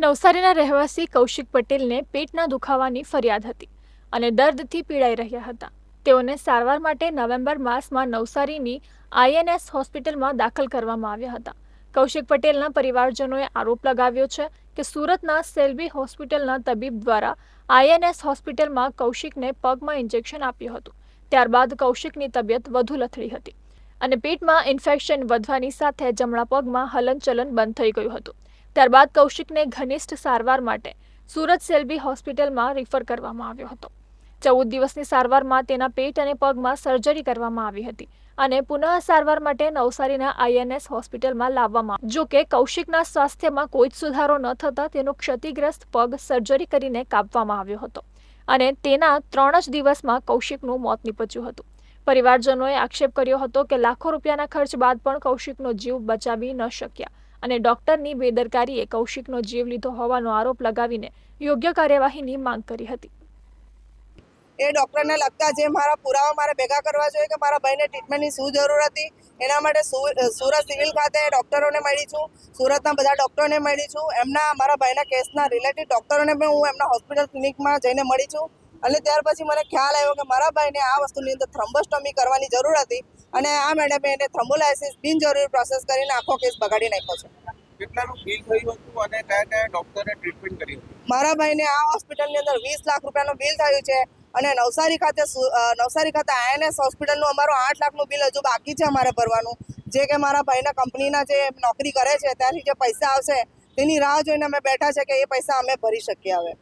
નવસારીના રહેવાસી કૌશિક પટેલને પેટના દુખાવાની ફરિયાદ હતી અને દર્દથી પીડાઈ રહ્યા હતા. તેઓને સારવાર માટે નવેમ્બર માસમાં નવસારીની આઈએનએસ હોસ્પિટલમાં દાખલ કરવામાં આવ્યા હતા. કૌશિક પટેલના પરિવારજનોએ આરોપ લગાવ્યો છે કે સુરતના સેલ્બી હોસ્પિટલના તબીબ દ્વારા આઈએનએસ હોસ્પિટલમાં કૌશિકને પગમાં ઇન્જેક્શન આપ્યું હતું. ત્યારબાદ કૌશિકની તબિયત વધુ લથડી હતી અને પેટમાં ઇન્ફેક્શન વધવાની સાથે જમણા પગમાં હલનચલન બંધ થઈ ગયું હતું. ત્યારબાદ કૌશિકને ઘનિષ્ઠ સારવાર માટે સુરત સેલ્બી હોસ્પિટલમાં રિફર કરવામાં આવ્યો હતો. ચૌદ દિવસની સારવારમાં તેના પેટ અને પગમાં સર્જરી કરવામાં આવી હતી અને પુનઃ સારવાર માટે નવસારીના આઈએનએસ હોસ્પિટલમાં લાવવામાં જો કે કૌશિકના સ્વાસ્થ્યમાં કોઈ જ સુધારો ન થતાં તેનો ક્ષતિગ્રસ્ત પગ સર્જરી કરીને કાપવામાં આવ્યો હતો અને તેના ત્રણ જ દિવસમાં કૌશિકનું મોત નીપજ્યું હતું. પરિવારજનોએ આક્ષેપ કર્યો હતો કે લાખો રૂપિયાના ખર્ચ બાદ પણ કૌશિકનો જીવ બચાવી ન શક્યા. અને ડોક્ટરની બેદરકારીએ કૌશિકનો જીવ લીધો હોવાનો આરોપ લગાવીને યોગ્ય કાર્યવાહીની માંગ કરી હતી. એ ડૉક્ટરને લગતા જે મારા પુરાવા મારે ભેગા કરવા જોઈએ કે મારા ભાઈને ટ્રીટમેન્ટની શું જરૂર હતી, એના માટે સુરત સિવિલ ખાતે ડૉક્ટરોને મળી છું, સુરતના બધા ડૉક્ટરોને મળી છું, એમના, મારા ભાઈના કેસના રિલેટેડ ડૉક્ટરોને પણ હું એમના હોસ્પિટલ ક્લિનિકમાં જઈને મળી છું. અને ત્યાર પછી મને ખ્યાલ આવ્યો કે મારા ભાઈને આ વસ્તુની અંદર થ્રમ્બોસ્ટોમી કરવાની જરૂર હતી. અને આ મેડમે એને થ્રમ્બોલાઇસિસ બિનજરૂરી પ્રોસેસ કરીને આખો કેસ બગાડી નાખ્યો છે. કેટલાનું બિલ થયું હતું અને કયા કયા ડોક્ટરે ટ્રીટમેન્ટ કરી મારા ભાઈને આ હોસ્પિટલની અંદર વીસ લાખ રૂપિયાનું બિલ થયું છે અને નવસારી ખાતે નવસારી ખાતે આઈએનએસ હોસ્પિટલનું અમારું આઠ લાખનું બિલ હજુ બાકી છે અમારે ભરવાનું. જે કે મારા ભાઈના કંપનીના જે નોકરી કરે છે ત્યાંથી જે પૈસા આવશે તેની રાહ જોઈને અમે બેઠા છે કે એ પૈસા અમે ભરી શકીએ હવે.